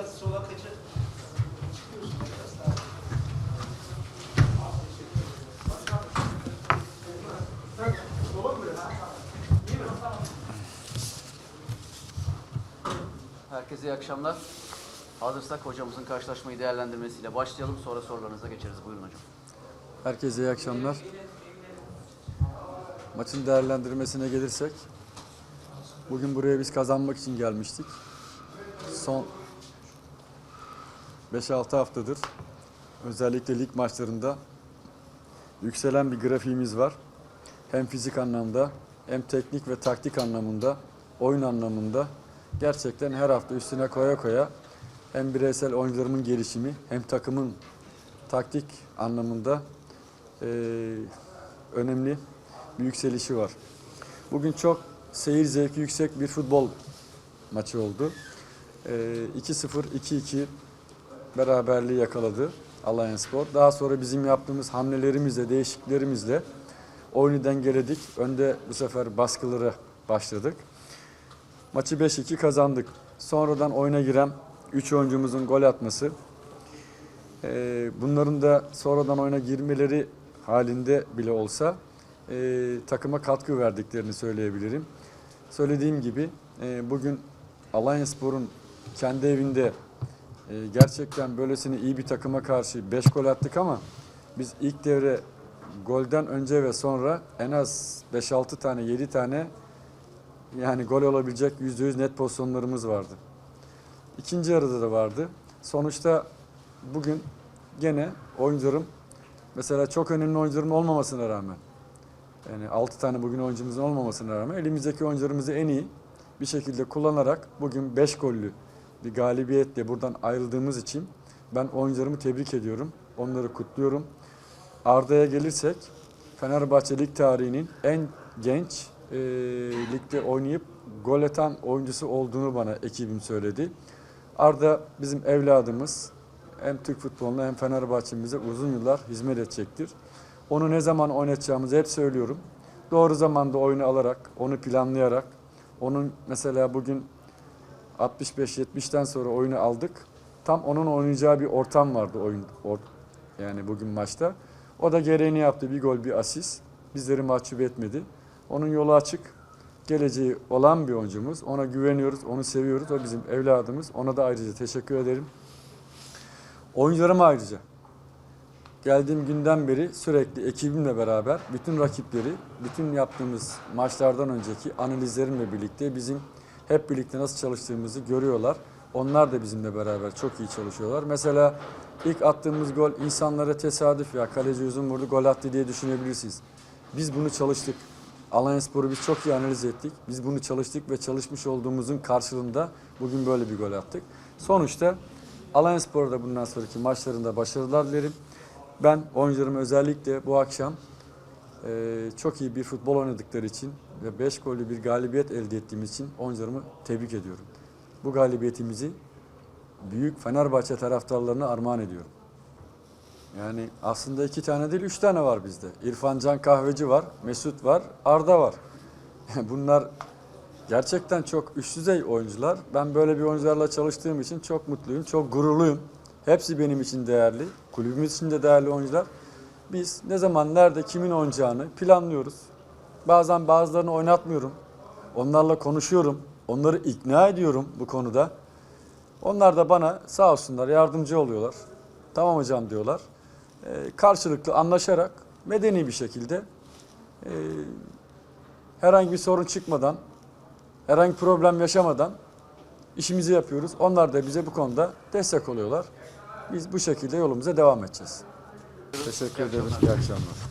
biraz sola kaçır. Çıkıyorsun biraz daha. Herkese iyi akşamlar. Hazırsak hocamızın karşılaşmayı değerlendirmesiyle başlayalım. Sonra sorularınıza geçeriz. Buyurun hocam. Herkese iyi akşamlar. Maçın değerlendirmesine gelirsek, bugün buraya biz kazanmak için gelmiştik. Son 5-6 haftadır özellikle lig maçlarında yükselen bir grafiğimiz var. Hem fizik anlamda hem teknik ve taktik anlamında, oyun anlamında gerçekten her hafta üstüne koya koya hem bireysel oyuncularımın gelişimi hem takımın taktik anlamında eee, önemli bir yükselişi var. Bugün çok seyir zevki yüksek bir futbol maçı oldu. Eee, 2-0, 2-2 beraberliği yakaladı Alliance Spor. Daha sonra bizim yaptığımız hamlelerimizle, değişikliklerimizle oyunu dengeledik. Önde bu sefer baskılara başladık. Maçı 5-2 kazandık. Sonradan oyuna giren 3 oyuncumuzun gol atması, ee, bunların da sonradan oyuna girmeleri halinde bile olsa e, takıma katkı verdiklerini söyleyebilirim. Söylediğim gibi e, bugün Alliance Spor'un kendi evinde e, gerçekten böylesine iyi bir takıma karşı 5 gol attık ama biz ilk devre golden önce ve sonra en az 5-6 tane 7 tane yani gol olabilecek %100 net pozisyonlarımız vardı. İkinci yarıda da vardı. Sonuçta bugün gene oyuncularım mesela çok önemli oyuncularım olmamasına rağmen yani 6 tane bugün oyuncumuzun olmamasına rağmen elimizdeki oyuncularımızı en iyi bir şekilde kullanarak bugün 5 gollü bir galibiyetle buradan ayrıldığımız için ben oyuncularımı tebrik ediyorum. Onları kutluyorum. Arda'ya gelirsek Fenerbahçe Lig tarihinin en genç e, ligde oynayıp gol atan oyuncusu olduğunu bana ekibim söyledi. Arda bizim evladımız. Hem Türk futboluna hem Fenerbahçe'mize uzun yıllar hizmet edecektir. Onu ne zaman oynatacağımızı hep söylüyorum. Doğru zamanda oyunu alarak, onu planlayarak, onun mesela bugün 65-70'ten sonra oyunu aldık. Tam onun oynayacağı bir ortam vardı oyun or- yani bugün maçta. O da gereğini yaptı. Bir gol, bir asist. Bizleri mahcup etmedi. Onun yolu açık. Geleceği olan bir oyuncumuz. Ona güveniyoruz, onu seviyoruz. O bizim evladımız. Ona da ayrıca teşekkür ederim. Oyuncularıma ayrıca. Geldiğim günden beri sürekli ekibimle beraber bütün rakipleri, bütün yaptığımız maçlardan önceki analizlerimle birlikte bizim hep birlikte nasıl çalıştığımızı görüyorlar. Onlar da bizimle beraber çok iyi çalışıyorlar. Mesela ilk attığımız gol insanlara tesadüf ya kaleci uzun vurdu gol attı diye düşünebilirsiniz. Biz bunu çalıştık. Alanya Spor'u biz çok iyi analiz ettik. Biz bunu çalıştık ve çalışmış olduğumuzun karşılığında bugün böyle bir gol attık. Sonuçta Alanya Spor'a da bundan sonraki maçlarında başarılar dilerim. Ben oyuncularıma özellikle bu akşam e, çok iyi bir futbol oynadıkları için ve 5 gollü bir galibiyet elde ettiğimiz için oyuncularımı tebrik ediyorum. Bu galibiyetimizi büyük Fenerbahçe taraftarlarına armağan ediyorum. Yani aslında iki tane değil üç tane var bizde. İrfan Can Kahveci var, Mesut var, Arda var. Bunlar gerçekten çok üst düzey oyuncular. Ben böyle bir oyuncularla çalıştığım için çok mutluyum, çok gururluyum. Hepsi benim için değerli, kulübümüz için de değerli oyuncular. Biz ne zaman, nerede, kimin oynayacağını planlıyoruz. Bazen bazılarını oynatmıyorum. Onlarla konuşuyorum. Onları ikna ediyorum bu konuda. Onlar da bana sağ olsunlar yardımcı oluyorlar. Tamam hocam diyorlar. Ee, karşılıklı anlaşarak medeni bir şekilde e, herhangi bir sorun çıkmadan, herhangi problem yaşamadan işimizi yapıyoruz. Onlar da bize bu konuda destek oluyorlar. Biz bu şekilde yolumuza devam edeceğiz. Teşekkür ederim. İyi akşamlar.